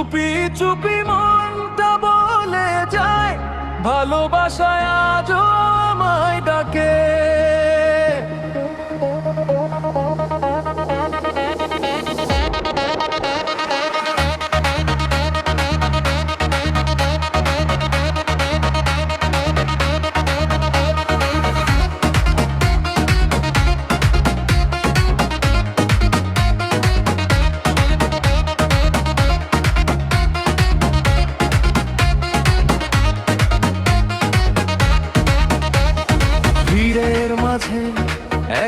চুপি চুপি মনটা বলে যায় ভালোবাসায় আজও আমায় ডাকে।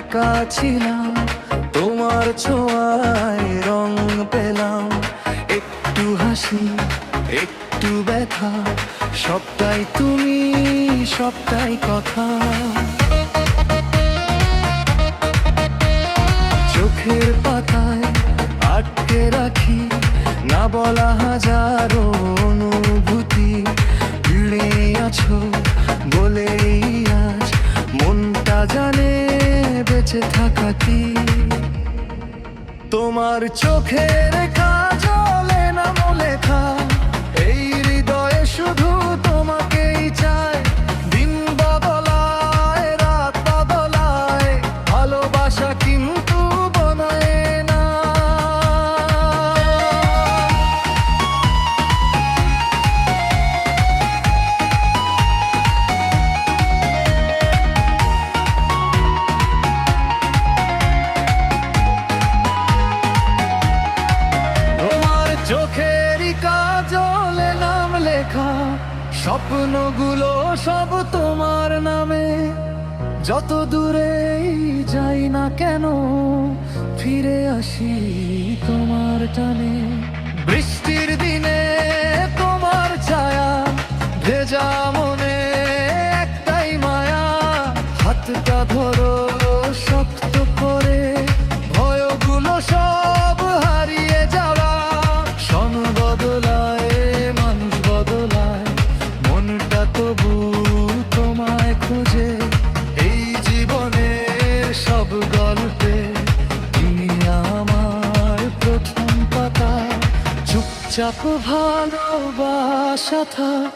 একা ছিলাম, তোমার ছোঁয়ায় রং পেলাম। একটু হাসি, একটু ব্যথা, সবটাই তুমি, সবটাই কথা। চোখের পাতায় আটকে রাখি, না বলা হাজারো বেঁচে থাকা কি তোমার চোখের কাজলে স্বপ্নগুলো সব তোমার নামে। যত দূরেই যাই না কেন, ফিরে আসি তোমার টানে। বৃষ্টির দিনে তোমার ছায়া, ভেজা মনে একটাই মায়া। হাতটা ধরো তবু তোমায় খোঁজে এই জীবনের সব গল্পে। তুমি আমার প্রথম পাতা, চুপচাপ ভালোবাসা থাক,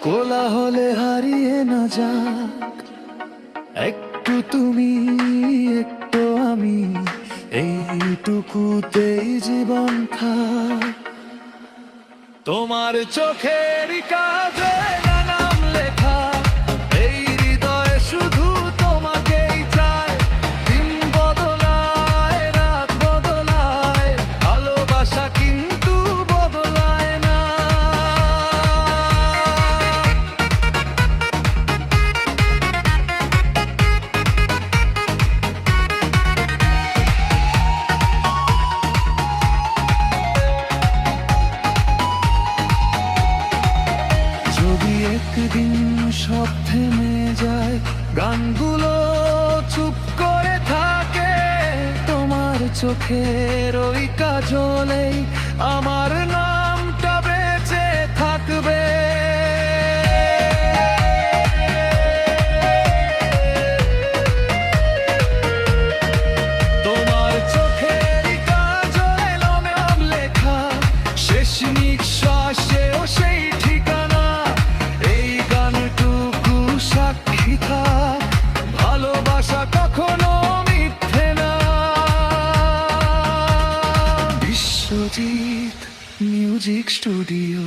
কোলাহলে হারিয়ে না যাক। একটু তুমি, একটু আমি, এইটুকুতেই জীবন থাক। তোমার চোখের কাজে একদিন সব থেমে যায়। গানগুলো চুপ করে থাকে। তোমার চোখের ওই কাজলেই আমার নামটা বিশ্বজিৎ মিউজিক স্টুডিও